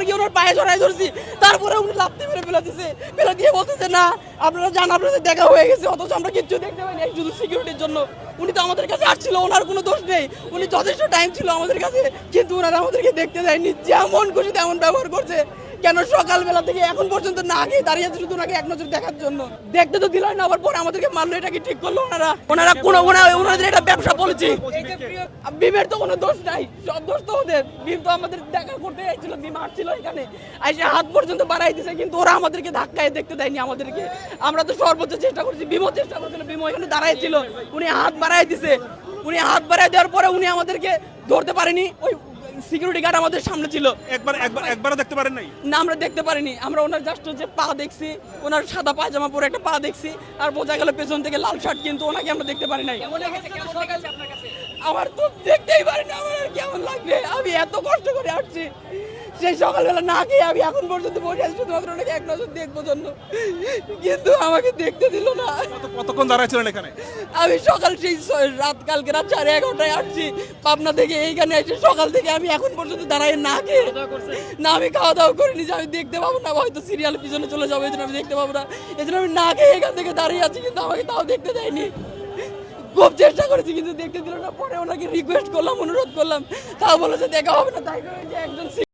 তারপরে গিয়ে ওনার পায়ে জড়াই ধরছি। তারপরে উনি লাপতে মেরে ফেলে দিছে। ফেলে দিয়ে বলতেছে, না, আপনারা জান আপনাদের দেখা হয়ে গেছে। অথচ আমরা কিচ্ছু দেখতে পাইনি এক শুধু সিকিউরিটির জন্য। উনি তো আমাদের কাছে আসছিল, ওনার কোনো দোষ নেই। উনি যথেষ্ট টাইম ছিল আমাদের কাছে, কিন্তু ওনারা আমাদেরকে দেখতে দেয়নি। যেমন খুশি তেমন ব্যবহার করছে। কেন সকালবেলা থেকে এখন পর্যন্ত না খেয়ে দাঁড়িয়ে আছে শুধু ওনাকে এক নজর দেখার জন্য? দেখতে তো দিল না, আবার পরে আমাদেরকে মারলো, এটা কি ঠিক করল ওনারা? ওনারা কোনো ওনাদের এটা ব্যবসা বলেছি। বিমের তো কোনো দোষ নাই, সব দোষ তো ওদের। বিম তো আমাদের দেখা করতে চাইছিল বিম আসছিল এখানে। আইসে হাত পর্যন্ত বাড়াই দিছে, কিন্তু ওরা আমাদেরকে ধাক্কায় দেখতে দেয়নি আমাদেরকে। আমরা তো সর্বোচ্চ চেষ্টা করছি বিমও চেষ্টা করছিল বিমও এখানে দাঁড়াই ছিল উনি হাত বাড়াই দিছে। উনি হাত বাড়াই দেওয়ার পরে উনি আমাদেরকে ধরতে পারেনি, ওই সিকিউরিটি গার্ড আমাদের সামনে ছিল। একবার একবার একবারও দেখতে পারেন নাই? না আমরা দেখতে পারিনি। আমরা ওনার জাস্ট হচ্ছে পা দেখছি ওনার সাদা পায়জামা পরে একটা পা দেখছি আর বোঝা গেল পেছন থেকে লাল শার্ট কিন্তু ওনাকে আমরা দেখতে পারি নাই। আমার তো দেখতেই পারি না আমার কেমন লাগবে? আমি এত কষ্ট করে সেই সকালবেলা না খেয়ে আমি এখন পর্যন্ত বসে আছি শুধুমাত্র ওনাকে এক নজর দেখব জন্য। কিন্তু আমাকে দেখতে দিল না। কত- কতক্ষণ দাঁড়াইছিলেন এখানে? আমি সকাল সেই রাত কালকে রাত সাড়ে এগারোটায় আসছি পাবনা থেকে এইখানে এসে সকাল থেকে আমি এখন পর্যন্ত দাঁড়াই না খেয়ে। না আমি খাওয়া দাওয়া করিনি যে আমি দেখতে পাবো না হয়তো সিরিয়াল পিছনে চলে যাব এই জন্য আমি দেখতে পাবো না। এই জন্য আমি না খেয়ে এখান থেকে দাঁড়িয়ে আছি কিন্তু আমাকে তাও দেখতে দেয়নি। খুব চেষ্টা করেছি, কিন্তু দেখতে দিল না। পরে ওনাকে রিকোয়েস্ট করলাম, অনুরোধ করলাম। তা বলেছে দেখা হবে না, তাই করে একজন